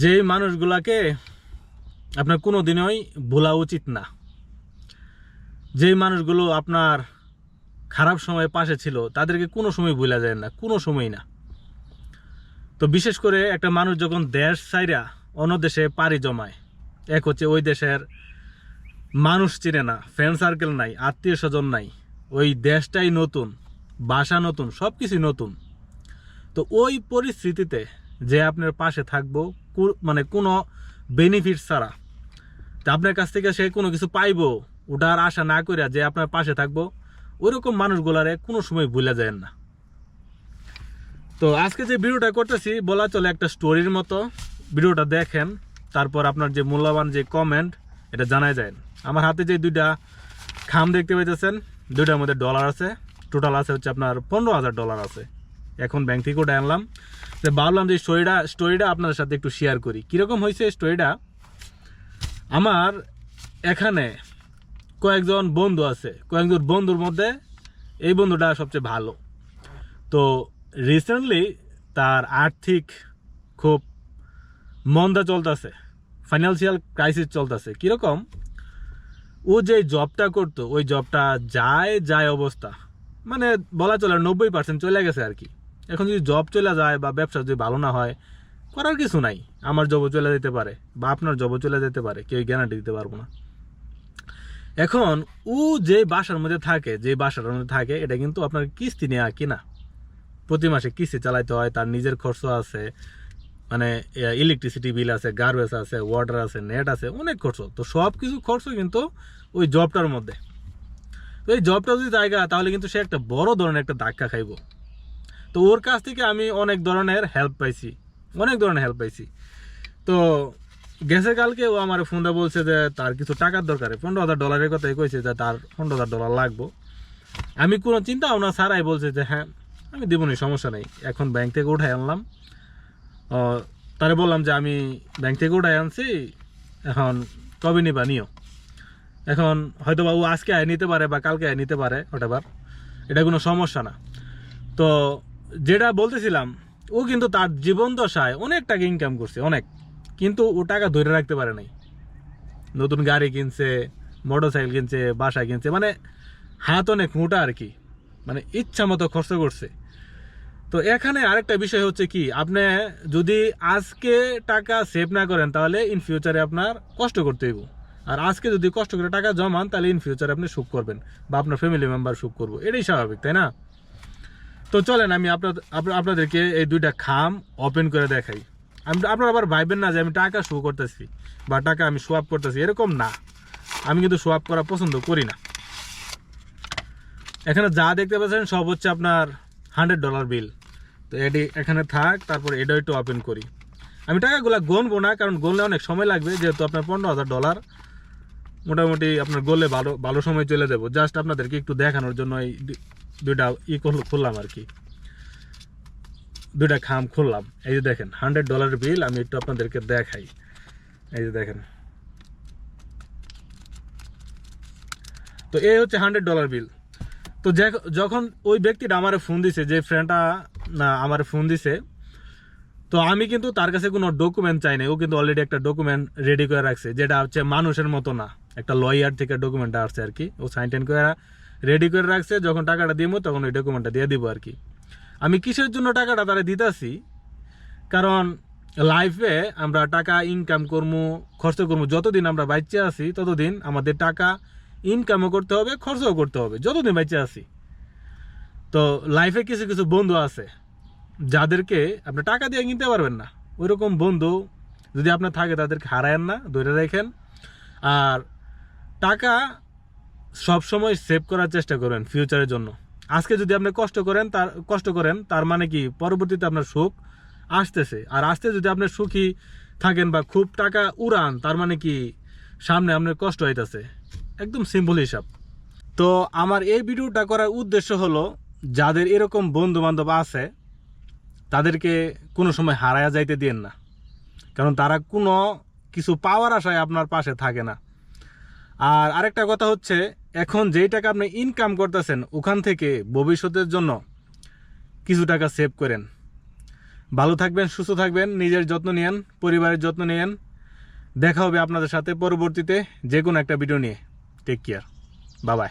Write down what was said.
যেই মানুষগুলাকে আপনার কোনো দিনই ভোলা উচিত না। যেই মানুষগুলো আপনার খারাপ সময়ে পাশে ছিল, তাদেরকে কোনো সময় ভুলা যায় না, কোনো সময় না। তো বিশেষ করে একটা মানুষ যখন দেশ সাইরা অন্য দেশে পাড়ি জমায়, এক হচ্ছে ওই দেশের মানুষ চিনে না ফ্রেন্ড সার্কেল নাই, আত্মীয় স্বজন নাই, ওই দেশটাই নতুন ভাষা নতুন সব কিছুই নতুন। তো ওই পরিস্থিতিতে যে আপনার পাশে থাকব মানে কোনো বেনিফিট ছাড়া। আপনার কাছ থেকে সে কোনো কিছু পাইবো ওটার আশা না করিয়া যে আপনার পাশে থাকব ওইরকম মানুষগুলারে কোনো সময় ভুলে যায় না। তো আজকে যে ভিডিওটা করতেছি, বলা চলে একটা স্টোরির মতো। ভিডিওটা দেখেন, তারপর আপনার যে মূল্যবান যে কমেন্ট এটা জানাই যায় আমার হাতে যে দুইটা খাম দেখতে পাইতেছেন, দুইটার মধ্যে ডলার আছে। টোটাল আছে হচ্ছে আপনার পনেরো হাজার ডলার আছে। এখন ব্যাংক থেকে ওটা আনলাম। যে ভাবলাম যে স্টোরিটা স্টোরিটা আপনাদের সাথে একটু শেয়ার করি। কীরকম হয়েছে স্টোরিটা আমার এখানে কয়েকজন বন্ধু আছে। কয়েকজন বন্ধুর মধ্যে এই বন্ধুটা সবচেয়ে ভালো। তো রিসেন্টলি তার আর্থিক খুব মন্দা চলতেছে। ফাইন্যান্সিয়াল ক্রাইসিস চলতেছে। কীরকম? ও যে জবটা করতো, ওই জবটা যায় যায় অবস্থা। মানে বলা চলে নব্বই পার্সেন্ট চলে গেছে আর কি। এখন যদি জব চলে যায় বা ব্যবসা যদি ভালো না হয়, করার কিছু নাই। আমার জবও চলে যেতে পারে বা আপনার জবও চলে যেতে পারে কেউ গ্যারান্টি দিতে পারব না। এখন ও যে বাসার মধ্যে থাকে, যে বাসার মধ্যে থাকে, এটা কিন্তু আপনার কিস্তি নেওয়া কিনা। প্রতি মাসে কিস্তি চালাইতে হয়, তার নিজের খরচ আছে মানে ইলেকট্রিসিটি বিল আছে গার্বেজ আছে ওয়াটার আছে নেট আছে, অনেক খরচ। তো সব কিছু খরচ কিন্তু ওই জবটার মধ্যে। তো এই জবটা যদি জায়গা, তাহলে কিন্তু সে একটা বড় ধরনের একটা ধাক্কা খাইব। তো ওর কাছ থেকে আমি অনেক ধরনের হেল্প পাইছি। অনেক ধরনের হেল্প পাইছি। তো গেছে কালকে ও আমার ফোনটা বলছে যে, তার কিছু টাকার দরকার পনেরো হাজার ডলারের কথাই কইছে যে, তার পনেরো হাজার ডলার লাগবো। আমি কোনো চিন্তা ভাবনা ছাড়াই বলছে যে হ্যাঁ আমি দেবনি, সমস্যা নেই। এখন ব্যাংক থেকে উঠাই আনলাম। তারে বললাম যে, আমি ব্যাংক থেকে উঠাই আনছি, এখন কবে নিবা নিও? এখন হয়তো বা ও আজকে আয় নিতে পারে বা কালকে আয় নিতে পারে ওটাবার এটা কোনো সমস্যা না। তো যেটা বলতেছিলাম, ও কিন্তু তার জীবন দশায় অনেক টাকা ইনকাম করছে, অনেক। কিন্তু ও টাকা ধরে রাখতে পারে নাই। নতুন গাড়ি কিনছে মোটর সাইকেল কিনছে, বাসা কিনছে মানে হাত অনেক মোটা আর কি। মানে ইচ্ছা মতো খরচ করছে। তো এখানে আরেকটা বিষয় হচ্ছে কি, আপনি যদি আজকে টাকা সেভ না করেন, তাহলে ইন ফিউচারে আপনার কষ্ট করতে হইব। আর আজকে যদি কষ্ট করে টাকা জমান, তাহলে ইন ফিউচারে আপনি সুখ করবেন, বা আপনার ফ্যামিলি মেম্বার সুখ করব। এটাই স্বাভাবিক, তাই না? তো চলেন, আমি আপনার আপ- আপনাদেরকে এই দুইটা খাম ওপেন করে দেখাই। আমি আপনারা আবার ভাইবেন না যে আমি টাকা শো করতেছি বা টাকা আমি সোয়াপ করতেছি, এরকম না। আমি কিন্তু সোয়াপ করা পছন্দ করি না। এখানে যা দেখতে পাচ্ছেন, সব হচ্ছে আপনার হান্ড্রেড ডলার বিল তো এটি এখানে থাক, তারপর এটাও একটু ওপেন করি। আমি টাকাগুলো গনবো না, কারণ গনলে অনেক সময় লাগবে, যেহেতু আপনার পনেরো হাজার ডলার মোটামুটি আপনার গোলে ভালো ভালো সময় চলে যাব। জাস্ট আপনাদেরকে একটু দেখানোর জন্য এই দুইটা ই খুললাম আর কি। দুইটা খাম খুললাম। এই যে দেখেন হান্ড্রেড ডলারের বিল আমি একটু আপনাদেরকে দেখাই। এই যে দেখেন। তো এই হচ্ছে হান্ড্রেড ডলার বিল তো যখন ওই ব্যক্তিটা আমার ফোন দিছে, যে ফ্রেন্ডটা না, আমার ফোন দিছে, তো আমি কিন্তু তার কাছে কোনো ডকুমেন্ট চাই নাই। ও কিন্তু অলরেডি একটা ডকুমেন্ট রেডি করে রাখছে, যেটা হচ্ছে মানুষের মতো না। একটা লয়ার থেকে ডকুমেন্টটা আসছে আর কি। ও সাইন টাইন করে রেডি করে রাখছে, যখন টাকাটা দিব তখন ওই ডকুমেন্টটা দিয়ে দিব আর কি। আমি কিসের জন্য টাকাটা তারা দিতেছি? কারণ লাইফে আমরা টাকা ইনকাম করব খরচ করব যতদিন আমরা বাচ্চা আছি, ততদিন আমাদের টাকা ইনকামও করতে হবে, খরচও করতে হবে, যতদিন বাচ্চা আছি। তো লাইফে কিছু কিছু বন্ধু আছে, যাদেরকে আপনি টাকা দিয়ে কিনতে পারবেন না। ওইরকম বন্ধু যদি আপনার থাকে, তাদেরকে হারায়েন না, ধরে রাখেন। আর টাকা সব সময় সেভ করার চেষ্টা করেন ফিউচারের জন্য। আজকে যদি আপনি কষ্ট করেন, তার, কষ্ট করেন, তার মানে কি? পরবর্তীতে আপনার সুখ আসতেছে। আর আসতে যদি আপনি সুখী থাকেন বা খুব টাকা উড়ান, তার মানে কি? সামনে আপনার কষ্ট হইতেছে। একদম সিম্পল হিসাব। তো আমার এই ভিডিওটা করার উদ্দেশ্য হলো, যাদের এরকম বন্ধু বান্ধব আছে, তাদেরকে কোনো সময় হারায়া যাইতে দিন না। কারণ তারা কোনো কিছু পাওয়ার আশায় আপনার পাশে থাকে না। আর আরেকটা কথা হচ্ছে, এখন যেই টাকা আপনি ইনকাম করতেছেন, ওখান থেকে ভবিষ্যতের জন্য কিছু টাকা সেভ করেন। ভালো থাকবেন, সুস্থ থাকবেন, নিজের যত্ন নেন, পরিবারের যত্ন নিয়েন দেখা হবে আপনাদের সাথে পরবর্তীতে যে কোনো একটা ভিডিও নিয়ে। টেক কেয়ার বাবাই